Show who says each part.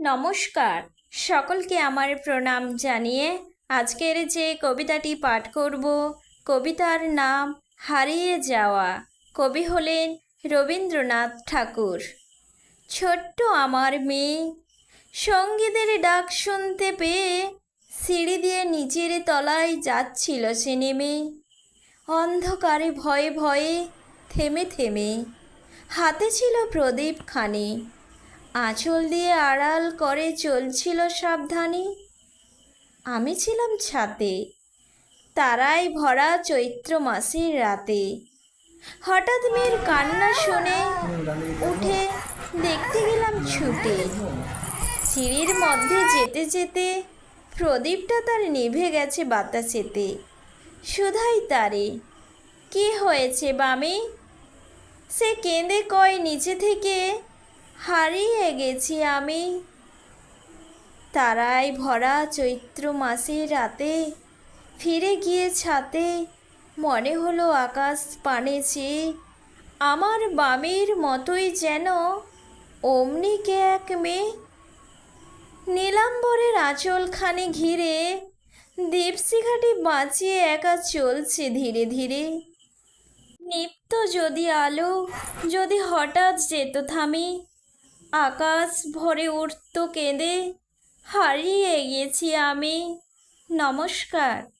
Speaker 1: নমস্কার। সকলকে আমার প্রণাম জানিয়ে আজকের যে কবিতাটি পাঠ করব, কবিতার নাম হারিয়ে যাওয়া। কবি হলেন রবীন্দ্রনাথ ঠাকুর। ছোট্ট আমার মেয়ে, সঙ্গীদের ডাক শুনতে পেয়ে সিঁড়ি দিয়ে নিচের তলায় যাচ্ছিল সে নেমে। অন্ধকারে ভয়ে ভয়ে থেমে থেমে হাতে ছিল প্রদীপ খানি আঁচল দিয়ে আড়াল করে চলছিল সাবধানে। আমি ছিলাম ছাতে তারাই ভরা চৈত্র মাসের রাতে। হঠাৎ মেয়ের কান্না শুনে উঠে দেখতে গেলাম ছুটে। সিঁড়ির মধ্যে যেতে যেতে প্রদীপটা তার নিভে গেছে বাতাসেতে। শুধাই তারে, কি হয়েছে বামি? সে কেঁদে কয়, নিচে থেকে হারিয়ে গেছি আমি। তারাই ভরা চৈত্র মাসের রাতে ফিরে গিয়ে ছাতে মনে হলো আকাশ পানে চেয়ে আমার বামের মতোই যেন অমনি কে এক মেয়ে। নীলাম্বরের আঁচলখানে ঘিরে দীপশিখাটি বাঁচিয়ে একা চলছে ধীরে ধীরে। নিপ্ত যদি আলো, যদি হঠাৎ যেত থামি আকাশ ভরে উঠত কেঁদে হারিয়ে গেছি আমি। নমস্কার।